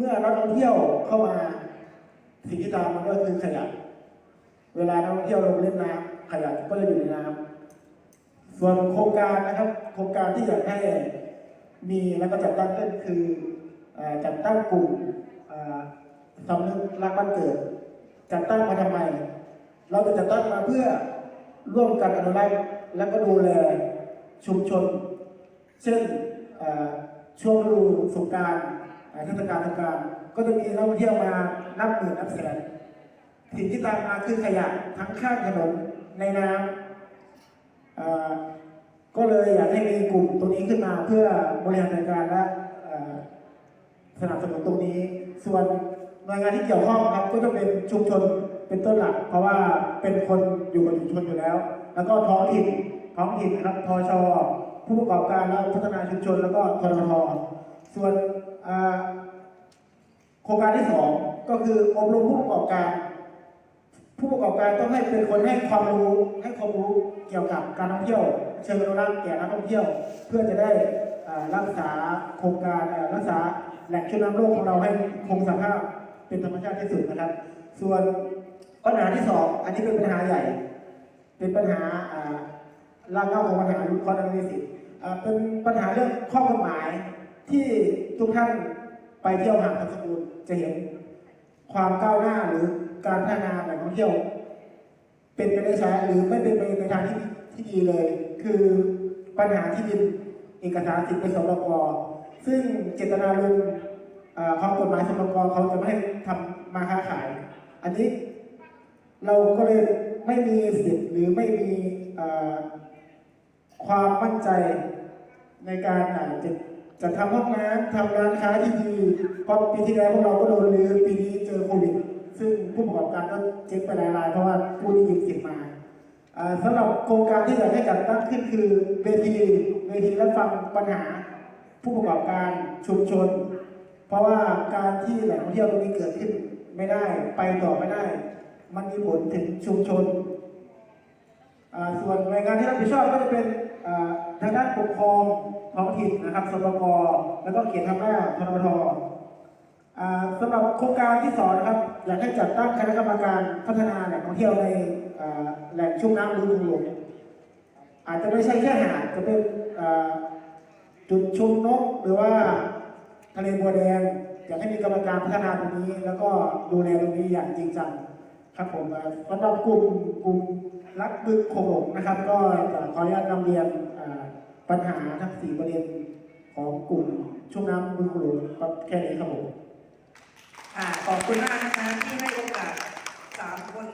เมื่อนักท่องเที่ยวเข้ามาสิ่งที่ตามมาก็คือขยะ เวลานักท่องเที่ยวลงเล่นน้ำขยะก็จะอยู่ในน้ำส่วนโครงการนะครับ โครงการที่อยากให้มีแล้วก็จัดตั้งขึ้นคือจัดตั้งกลุ่มสำนึกรักบ้านเกิด จัดตั้งมาทำไม เราจะจัดตั้งมาเพื่อร่วมกันอนุรักษ์และก็ดูแลชุมชน เช่นช่วงฤดูสงการ เทศกาลสงกรารก็จะมีนักท่องเที่ยวมานับหมื่นนับแสนสิ่งที่ตามมาคือขยะทั้งข้างถนนในน้ำก็เลยอยากให้มีกลุ่มตรงนี้ขึ้นมาเพื่อบริหารจัดการและสนับสนุนตรงนี้ ส่วนหน่วยงานที่เกี่ยวข้องครับก็จะเป็นชุมชนเป็นต้นหลัก เพราะว่าเป็นคนอยู่กับชุมชนอยู่แล้ว แล้วก็ท้องถิ่นท้องถิ่นนะครับทชผู้ประกอบการและพัฒนาชุมชนแล้วก็ทททส่วน โครงการที่สองก็คืออบรมผู้ประกอบการ ผู้ประกอบการต้องให้เป็นคนให้ความรู้ให้ความรู้เกี่ยวกับการท่องเที่ยว เชิงอนุรักษ์แก่นักท่องเที่ยว เพื่อจะได้รักษาโครงการรักษาแหล่งชุ่มน้ำโลกของเราให้คงสภาพเป็นธรรมชาติที่สุดนะครับ ส่วนปัญหาที่สองอันนี้เป็นปัญหาใหญ่ เป็นปัญหาอ่ารากเหง้าของปัญหายุคคอนอนิสิตอ่าเป็นปัญหาเรื่องข้อกฎหมายที่ ทุกท่านไปเที่ยวหาดทัสกุลจะเห็นความก้าวหน้าหรือการพัฒนาแหล่งท่องเที่ยว เป็นไปได้ช้าหรือไม่เป็นไปในทางที่ที่ดีเลย คือปัญหาที่ดินเอกสารสิทธิ์เป็นสปกซึ่งเจตนารมณ์อ่าของกฎหมายสปกเขาจะไม่ให้ทำมาค้าขาย อันนี้เราก็เลยไม่มีสิทธิ์หรือไม่มีความมั่นใจในการอ่าจะ จะทำห้องน้ำทำร้านค้าที่ดีเพราะปีที่แล้วพวกเราก็โดนรื้อปีนี้เจอโควิด ซึ่งผู้ประกอบการก็เจ๊งไปหลายรายเพราะว่าผู้นี้ยืมสิทธิ์มาสำหรับโครงการที่อยากให้จัดตั้งขึ้นคือเวทีเวทีรับฟังปัญหาผู้ประกอบการชุมชน เพราะว่าการที่แหล่งท่องเที่ยวตรงนี้เกิดขึ้นไม่ได้ไปต่อไม่ได้ มันมีผลถึงชุมชน ส่วนหน่วยงานที่รับผิดชอบก็จะเป็น ทางด้านปกครองท้องถิ่นนะครับสปกแล้วก็เขตทำหน้าทททอ่าสำหรับโครงการที่สองนะครับ อยากให้จัดตั้งคณะกรรมการพัฒนาแหล่งท่องเที่ยวในแหล่งชุ่มน้ำรูขุมหลวงอาจจะไม่ใช่แค่หาดจะเป็นจุดชุมนกหรือว่าทะเลบัวแดงอยากให้มีกรรมการพัฒนาตรงนี้ แล้วก็ดูแลตรงนี้อย่างจริงจัง ครับผมสำหรับกลุ่มกลุ่มรักบึกโขงนะครับ ก็จะขออนุญาตนำเรียนปัญหาทั้งสี่ประเด็นของกลุ่มชุ่มน้ำบึกโขงครับแค่นี้ครับผมขอบคุณมากนะคะที่ให้โอกาสสามคน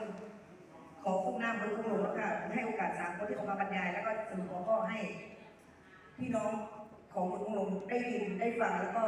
ของคุ้มน้าบนคุ้มลงแล้วค่ะให้โอกาสสามคนที่เขามาบรรยายแล้วก็สรุปหัวข้อให้ พี่น้องของคุณคุ้มลงได้ยินได้ฟังแล้วก็